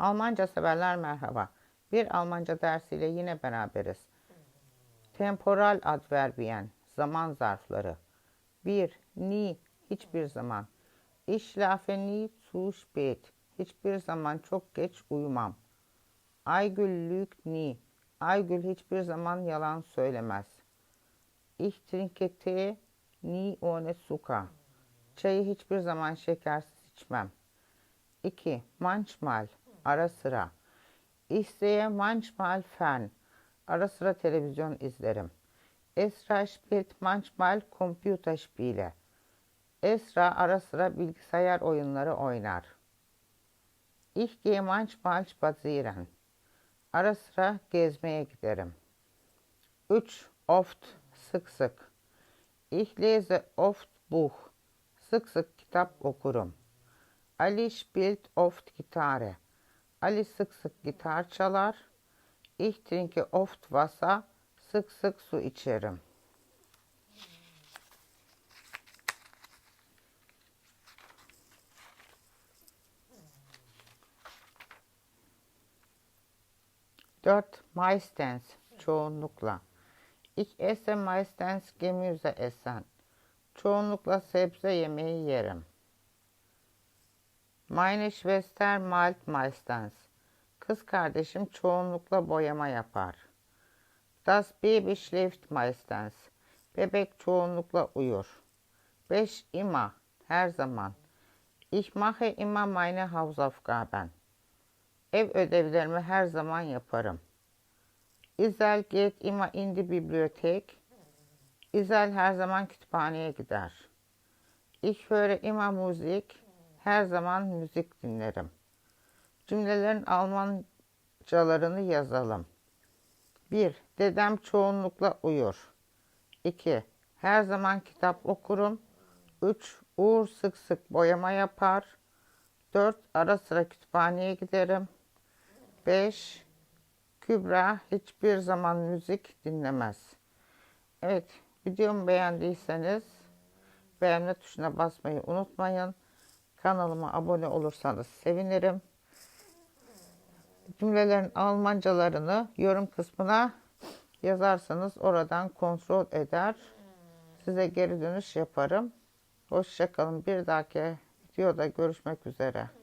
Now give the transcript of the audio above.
Almanca severler merhaba. Bir Almanca dersiyle yine beraberiz. Temporal adverbiyen, zaman zarfları. 1. Nie, hiçbir zaman. Ich schlafe nie zu spät. Hiçbir zaman çok geç uyumam. Aygül lügt nie. Aygül hiçbir zaman yalan söylemez. Ich trinke Tee nie ohne Zucker. Çayı hiçbir zaman şekersiz içmem. 2. Manchmal, ara sıra. Ich sehe manchmal fern. Ara sıra televizyon izlerim. Esra spielt manchmal Computerspiele. Esra ara sıra bilgisayar oyunları oynar. Ich gehe manchmal spazieren. Ara sıra gezmeye giderim. 3. Oft, sık sık. Ich lese oft Buch. Sık sık kitap okurum. Ali spielt oft Gitarre. Ali sık sık gitar çalar. Ich trinke oft Wasser. Sık sık su içerim. Dört, meistens, çoğunlukla. Ich esse meistens Gemüse essen. Çoğunlukla sebze yemeği yerim. Meine Schwester malt meistens. Kız kardeşim çoğunlukla boyama yapar. Das Baby schläft meistens. Bebek çoğunlukla uyur. 5. Immer, her zaman. Ich mache immer meine Hausaufgaben. Ev ödevlerimi her zaman yaparım. Isel geht immer in die Bibliothek. Isel her zaman kütüphaneye gider. Ich höre immer Musik. Her zaman müzik dinlerim. Cümlelerin Almancalarını yazalım. 1. Dedem çoğunlukla uyur. 2. Her zaman kitap okurum. 3. Uğur sık sık boyama yapar. 4. Ara sıra kütüphaneye giderim. 5. Kübra hiçbir zaman müzik dinlemez. Evet, videomu beğendiyseniz beğenme tuşuna basmayı unutmayın. Kanalıma abone olursanız sevinirim. Cümlelerin Almancalarını yorum kısmına yazarsanız oradan kontrol eder. Size geri dönüş yaparım. Hoşçakalın. Bir dahaki videoda görüşmek üzere.